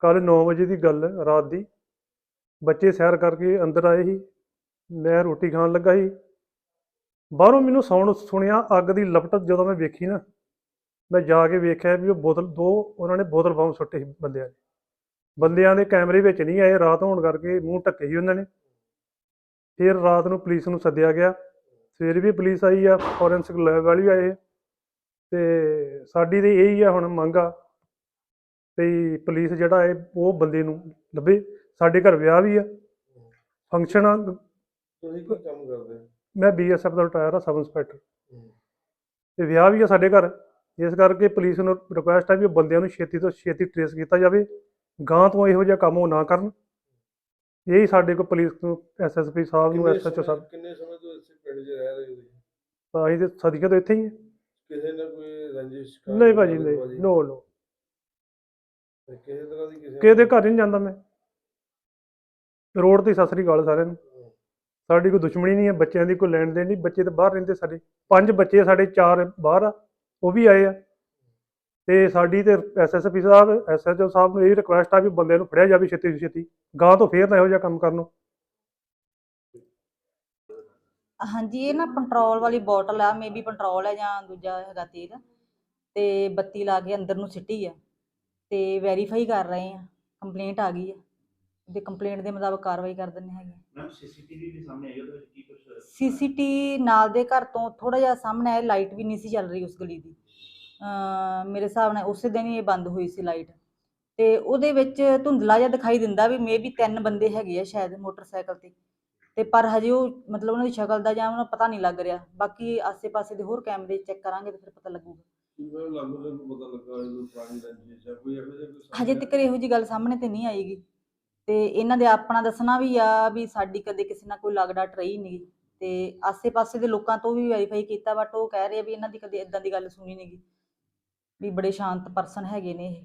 ਕੱਲ 9 ਵਜੇ ਦੀ ਗੱਲ ਹੈ, ਰਾਤ ਦੀ। ਬੱਚੇ ਸੈਰ ਕਰਕੇ ਅੰਦਰ ਆਏ ਸੀ। ਮੈਂ ਰੋਟੀ ਖਾਣ ਲੱਗਾ ਸੀ। ਬਾਹਰੋਂ ਮੈਨੂੰ ਸਾਊਂਡ ਸੁਣਿਆ, ਅੱਗ ਦੀ ਲਪਟ ਜਦੋਂ ਮੈਂ ਵੇਖੀ ਨਾ, ਮੈਂ ਜਾ ਕੇ ਵੇਖਿਆ ਵੀ ਉਹ ਬੋਤਲ, ਦੋ ਉਹਨਾਂ ਨੇ ਬੋਤਲ ਬੰਬ ਸੁੱਟੇ ਸੀ ਬੰਦਿਆਂ ਨੇ। ਬੰਦਿਆਂ ਦੇ ਕੈਮਰੇ ਵਿੱਚ ਨਹੀਂ ਆਏ, ਰਾਤ ਹੋਣ ਕਰਕੇ ਮੂੰਹ ਢੱਕੇ ਸੀ ਉਹਨਾਂ ਨੇ। ਫਿਰ ਰਾਤ ਨੂੰ ਪੁਲਿਸ ਨੂੰ ਸੱਦਿਆ ਗਿਆ। ਸਵੇਰੇ ਵੀ ਪੁਲਿਸ ਆਈ ਆ, ਫੋਰੈਂਸਿਕ ਲੈਬ ਵਾਲੇ ਵੀ ਆਏ। ਤੇ ਸਾਡੀ ਤੇ ਇਹੀ ਆ ਹੁਣ ਮੰਗ ਆ। ਵੀ ਪੁਲਿਸ ਜਿਹੜਾ ਹੈ ਉਹ ਬੰਦੇ ਨੂੰ ਲੱਭੇ। ਸਾਡੇ ਘਰ ਵਿਆਹ ਵੀ ਆ। ਫੰਕਸ਼ਨ ਆ। ਤੁਸੀਂ ਕੀ ਕੰਮ ਕਰਦੇ ਹੋ? ਮੈਂ ਬੀਐਸਐਫ ਦਾ ਰਿਟਾਇਰ ਆ ਸਬ ਇੰਸਪੈਕਟਰ। ਤੇ ਵਿਆਹ ਵੀ ਆ ਸਾਡੇ ਘਰ। ਇਸ ਕਰਕੇ ਪੁਲਿਸ ਨੂੰ ਰਿਕੁਐਸਟ ਹੈ ਵੀ ਉਹ ਬੰਦਿਆਂ ਨੂੰ ਛੇਤੀ ਤੋਂ ਛੇਤੀ ਟ੍ਰੇਸ ਕੀਤਾ ਜਾਵੇ। ਗਾਂ ਤੋਂ ਇਹੋ ਜਿਹਾ ਕੰਮ ਉਹ ਨਾ ਕਰਨ। ਇਹੀ ਸਾਡੇ ਕੋਲ ਪੁਲਿਸ ਨੂੰ ਐਸਐਸਪੀ ਸਾਹਿਬ ਨੂੰ ਕਿੰਨੇ ਐਸਐਚਓ ਸਮੇਂ- ਸਾਹਿਬ। ਕਿੰਨੇ ਸਮੇਂ ਤੋਂ ਇਸੇ ਪਿੰਡ 'ਚ ਰਹਿ ਰਹੇ ਹੋ ਤੁਸੀਂ? ਅਸੀਂ ਤੇ ਸਦੀਆਂ ਤੋਂ ਇੱਥੇ ਹੀ ਹਾਂ ਕਿਸੇ ਨੇ ਕੋਈ ਰੰਜਿਸ਼ ਨਹੀਂ ਭਾਜੀ ਨਹੀਂ। ਨੋ ਨੋ ਤੇ ਕਿਸੇ ਤਰ੍ਹਾਂ ਦੀ ਕਿਸੇ ਕਿਸੇ ਦੇ ਘਰ ਨਹੀਂ ਜਾਂਦਾ ਮੈਂ। ਰੋਡ ਤੇ ਸਤਿ ਸ੍ਰੀ ਅਕਾਲ ਸਾਰਿਆਂ ਨੂੰ। ਸਾਡੀ ਕੋਈ ਦੁਸ਼ਮਣੀ ਨਹੀਂ ਹੈ ਬੱਚਿਆਂ ਦੀ ਕੋਈ ਲੈਣ ਦੇਣ ਨਹੀਂ ਬੱਚੇ ਤਾਂ ਬਾਹਰ ਰਹਿੰਦੇ ਸਾਡੇ। ਪੰਜ ਬੱਚੇ ਸਾਡੇ ਚਾਰ ਬਾਹਰ ਆ ਉਹ ਵੀ ਆਏ ਆ। ਤੇ ਸਾਡੀ ਤੇ ਐਸਐਸਪੀ ਸਾਹਿਬ ਐਸਐਚਓ ਸਾਹਿਬ ਨੂੰ ਇਹ ਰਿਕੁਐਸਟ ਆ ਵੀ ਬੰਦਿਆਂ ਨੂੰ ਫੜਿਆ ਜਾਵੇ ਛੇਤੀ ਤੋਂ ਛੇਤੀ। ਗਾਂ ਤੋਂ ਫੇਰ ਨਾ ਇਹੋ ਜਿਹਾ ਕੰਮ ਕਰਨ ਹਾਂਜੀ ਇਹ ਨਾ ਪੈਟਰੋਲ ਵਾਲੀ ਬੋਟਲ ਆ ਮੇਬੀ ਪੈਟਰੋਲ ਹੈ ਜਾਂ ਦੂਜਾ ਹੈਗਾ ਤੇਲ। ਤੇ ਬੱਤੀ ਲਾ ਕੇ ਅੰਦਰ ਨੂੰ ਸਿੱਟੀ ਆ। ਤੇ ਵੈਰੀਫਾਈ ਕਰ ਰਹੇ ਆ ਕੰਪਲੇਂਟ ਆ ਗਈ ਆ। ਤੇ ਕੰਪਲੇਂਟ ਦੇ ਮੁਤਾਬਕ ਕਾਰਵਾਈ ਕਰ ਦਿੰਦੇ ਹੈਗੇ ਮੈਮ ਸੀਸੀਟੀਵੀ ਵੀ ਸਾਹਮਣੇ ਆਈ ਉਹਦੇ ਵਿੱਚ ਕੀ ਕੁਝ ਸੀਸੀਟੀ ਨਾਲ ਦੇ ਘਰ ਤੋਂ ਥੋੜਾ ਜਿਹਾ ਸਾਹਮਣੇ ਆਇਆ ਲਾਈਟ ਵੀ ਨਹੀਂ ਸੀ ਚੱਲ ਰਹੀ ਉਸ ਗਲੀ ਦੀ। ਅਮ ਮੇਰੇ ਹਿਸਾਬ ਨਾਲ ਉਸੇ ਦਿਨ ਹੀ ਇਹ ਬੰਦ ਹੋਈ ਸੀ ਲਾਈਟ ਤੇ ਉਹਦੇ ਵਿੱਚ ਧੁੰਦਲਾ ਜਿਹਾ ਦਿਖਾਈ ਦਿੰਦਾ ਵੀ ਮੇਬੀ ਤਿੰਨ ਬੰਦੇ ਹੈਗੇ ਆ ਸ਼ਾਇਦ ਮੋਟਰਸਾਈਕਲ ਤੇ। ਤੇ ਪਰ ਹਜੇ ਉਹ ਮਤਲਬ ਉਹਨਾਂ ਦੀ ਸ਼ਕਲ ਦਾ ਜਾਂ ਉਹਨਾਂ ਦਾ ਪਤਾ ਨਹੀਂ ਲੱਗ ਰਿਹਾ। ਬਾਕੀ ਆਸੇ-ਪਾਸੇ ਦੇ ਹੋਰ ਕੈਮਰੇ ਚੈੱਕ ਕਰਾਂਗੇ ਤੇ ਫਿਰ ਪਤਾ ਲੱਗੂਗਾ। ਕਿਵੇਂ ਲੱਗਦਾ ਨੂੰ ਪਤਾ ਲੱਗਾ ਇਹ ਪੁਰਾਣੀ ਰੰਜਿਸ਼ ਹੈ ਕੋਈ ਇਹੋ ਜਿਹਾ ਕੋਈ ਹਜੇ ਤੱਕ ਇਹੋ ਜੀ ਗੱਲ ਸਾਹਮਣੇ ਤੇ ਨਹੀਂ ਆਏਗੀ ਤੇ ਇਹਨਾਂ ਦੇ ਆਪਣਾ ਦੱਸਣਾ ਵੀ ਆ ਵੀ ਸਾਡੀ ਕਦੇ ਕਿਸੇ ਨਾਲ ਕੋਈ ਲੱਗਦਾ ਰਹੀ ਨਹੀਂ ਤੇ ਆਸੇ-ਪਾਸੇ ਦੇ ਲੋਕਾਂ ਤੋਂ ਵੀ ਵੈਰੀਫਾਈ ਕੀਤਾ ਬਟ ਉਹ ਕਹਿ ਰਹੇ ਆ ਵੀ ਇਹਨਾਂ ਦੀ ਕਦੇ ਇਦਾਂ ਦੀ ਗੱਲ ਸੁਣੀ ਨਹੀਂਗੀ ਵੀ ਬੜੇ ਸ਼ਾਂਤ ਪਰਸਨ ਹੈਗੇ ਨੇ ਇਹ।